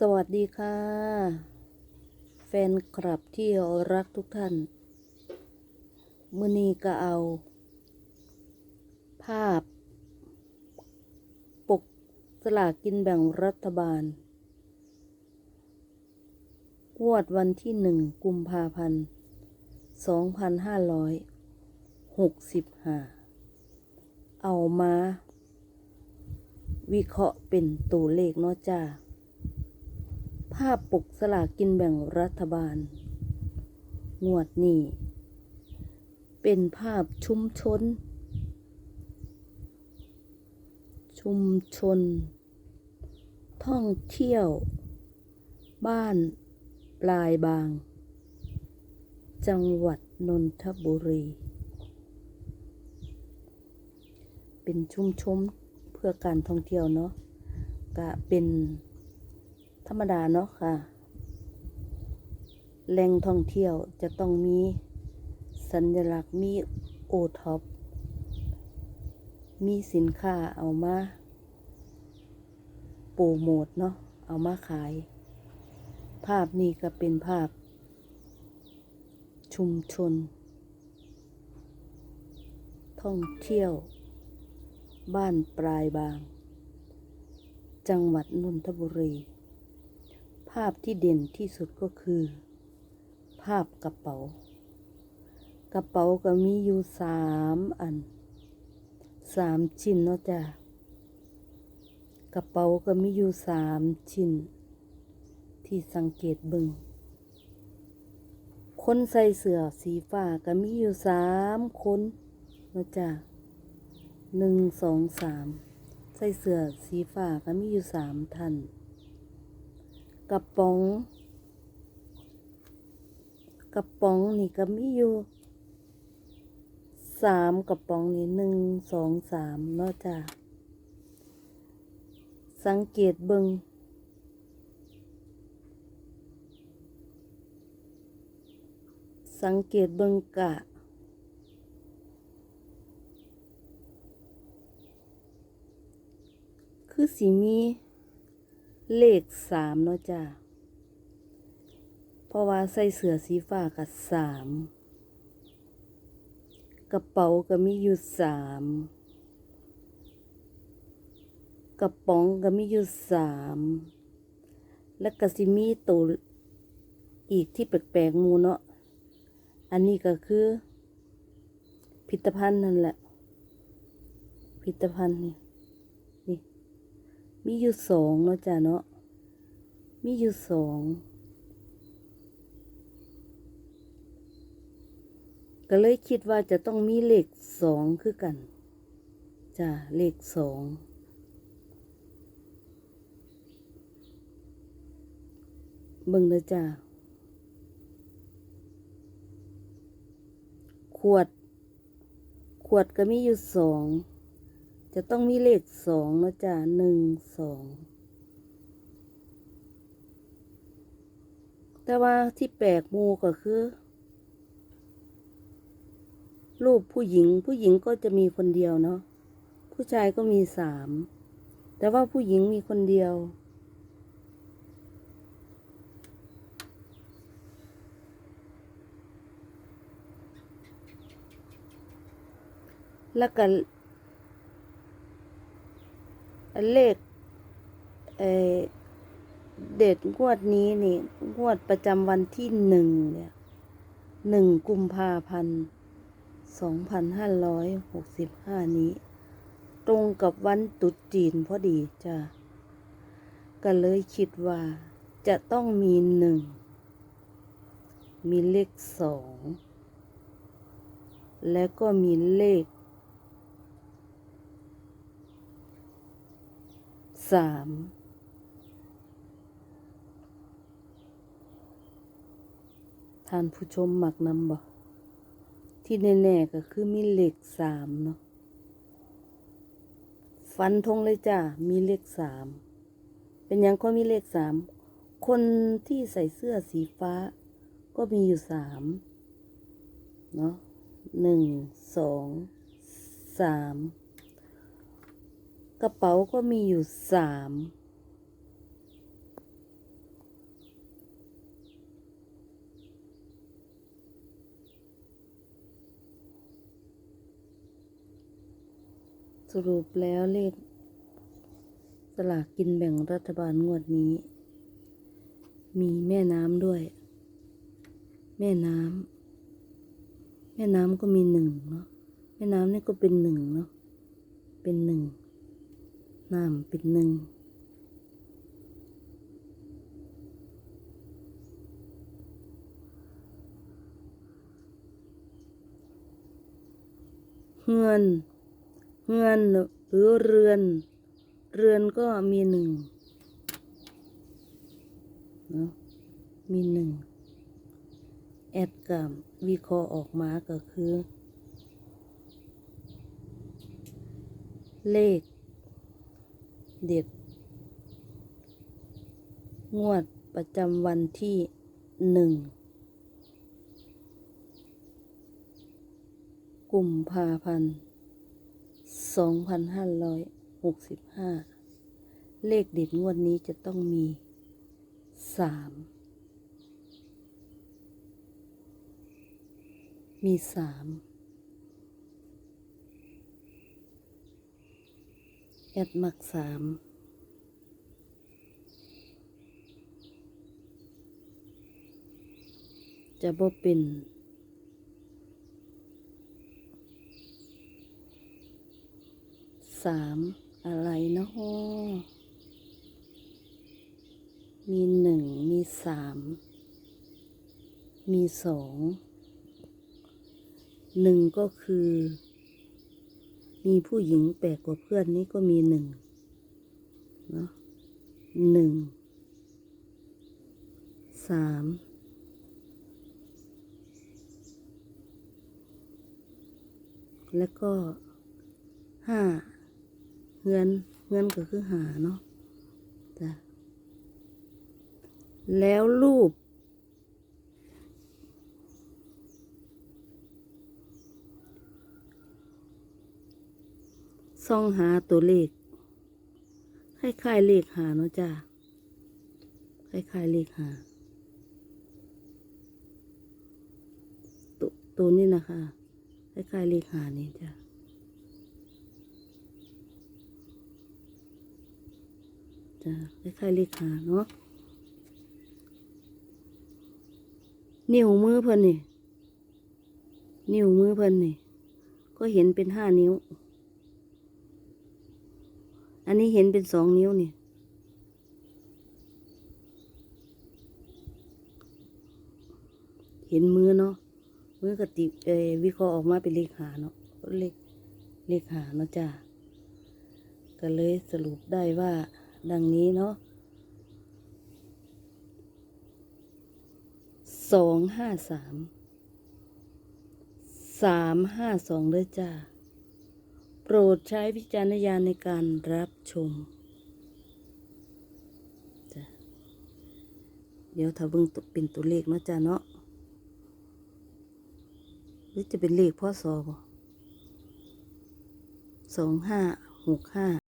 สวัสดีค่ะ แฟนคลับที่รักทุกท่าน มือนีก็เอา ภาพ ปกสลากกินแบ่งรัฐบาลงวดวันที่หนึ่งกุมภาพันธ์สองพันห้าร้อยหกสิบห้าเอามา วิเคราะห์เป็นตัวเลขเนาะจ้า ภาพปกสลากกินแบ่งรัฐบาล งวดนี้ เป็นภาพชุมชน ชุมชน ท่องเที่ยว บ้านปลายบาง จังหวัดนนทบุรี เป็นชุมชนเพื่อการท่องเที่ยวเนาะก็เป็น ธรรมดาเนาะค่ะ แหล่งท่องเที่ยวจะต้องมีสัญลักษณ์มีโอท็อป มีสินค้าเอามาโปรโมทเนาะ เอามาขาย ภาพนี้ก็เป็นภาพ ชุมชน ท่องเที่ยว บ้านปลายบาง จังหวัดนนทบุรี ภาพที่เด่นที่สุดก็คือ ภาพกระเป๋า กระเป๋าก็มีอยู่สามอันสามชิ้นเนาะจ้ะกระเป๋าก็มีอยู่สามชิ้น ที่สังเกตบิงคนใส่เสื้อสีฟ้าก็มีอยู่สามคนเนาะจ้ะหนึ่งสองสามใส่เสื้อสีฟ้าก็มีอยู่สามท่าน กระป๋อง กระป๋องนี่ก็มีอยู่สามกระป๋องนี่หนึ่งสองสามเนาะจ้ะสังเกตเบิงสังเกตเบิงกะคือสีมี เลขสามเนาะจ้ะเพราะว่าใส่เสื้อสีฟ้ากับสามกระเป๋าก็มีอยู่สามกระป๋องก็มีอยู่สามแล้วก็สิมีตัวอีกที่แปลกๆมูเนาะ อันนี้ก็คือ พิพิธภัณฑ์นั่นแหละ พิพิธภัณฑ์นี่ มีอยู่สองเนาะจ้ะเนาะ มีอยู่สองก็เลยคิดว่าจะต้องมีเลขสองคือกัน จ้ะ เลขสองเบิ่งเลยจ้ะ ขวด ขวดก็มีอยู่สอง จะต้องมีเลขสองนะจ้ะหนึ่งสอง แต่ว่าที่แปลกมูก็คือ รูปผู้หญิง ผู้หญิงก็จะมีคนเดียวเนาะ ผู้ชายก็มีสาม แต่ว่าผู้หญิงมีคนเดียวแล้วก็ เลขเเด็ดงวดนี้นี่งวดประจำวันที่หนึ่งเนี่ยหนึ่งกุมภาพันธ์สองพันห้าร้อยหกสิบห้านี้ ตรงกับวันตรุษจีนพอดีจ้ะก็เลยคิดว่าจะต้องมีหนึ่ง มีเลขสอง แล้วก็มีเลข สามท่านผู้ชมหมักนำบ่ที่แน่ๆก็คือมีเลขสามเนาะฟันธงเลยจ้ามีเลขสามเป็นยังก็มีเลขสามคนที่ใส่เสื้อสีฟ้า ก็มีอยู่สามเนาะหนึ่งสองสาม ระเป๋าก็มีอยู่สามสรุปแล้วเลข สลากกินแบ่งรัฐบาลงวดนี้ มีแม่น้ำด้วย แม่น้ำแม่น้ำก็มีหนึ่งเนาะแม่น้ำนี่ก็เป็นหนึ่งเนาะเป็นหนึ่ง น้ำเป็นหนึ่งเฮือนเฮือนหรือเรือน เรือนก็มีหนึ่งเนาะมีหนึ่งแอดกับวิเคราะห์ออกมาก็คือ เลข เด็ดงวดประจำวันที่หนึ่งกุมภาพันธ์สองพันห้าร้อยหกสิบห้าเลขเด็ดงวดนี้จะต้องมีสามมีสาม แอดมักสามจะบ่เป็นสามอะไรเนาะมีหนึ่งมีสามมีสองหนึ่งก็คือ มีผู้หญิงแปลกกว่าเพื่อนนี่ก็มีหนึ่งเนาะหนึ่งสามแล้วก็ห้าเงินเงินก็คือหาเนาะจ้ะแล้วรูป ส่องหาตัวเลขคล้ายๆเลขหาเนาะจ้าคล้ายๆเลขหาตัวตัวนี้นะคะคล้ายๆเลขหานี่จ้าจ้าคล้ายๆเลขหาเนาะนิ้วมือเพิ่นนี่ นิ้วมือเพิ่นนี่ ก็เห็นเป็นห้านิ้ว อันนี้เห็นเป็นสองนิ้วนี่ เห็นมือเนาะ มือกติเออวิเคราะห์ออกมาเป็นเลขหาเนาะ เลขเลขหาเนาะจ้าก็เลยสรุปได้ว่าดังนี้เนาะสองห้าสามสามห้าสองเลยจ้า โปรดใช้วิจารณญาณในการรับชม เดี๋ยวถ้าเบิ่งตัวเป็นตัวเลขเนาะจ้าเนาะ หรือจะเป็นเลขพ่อสอสองห้าหกห้า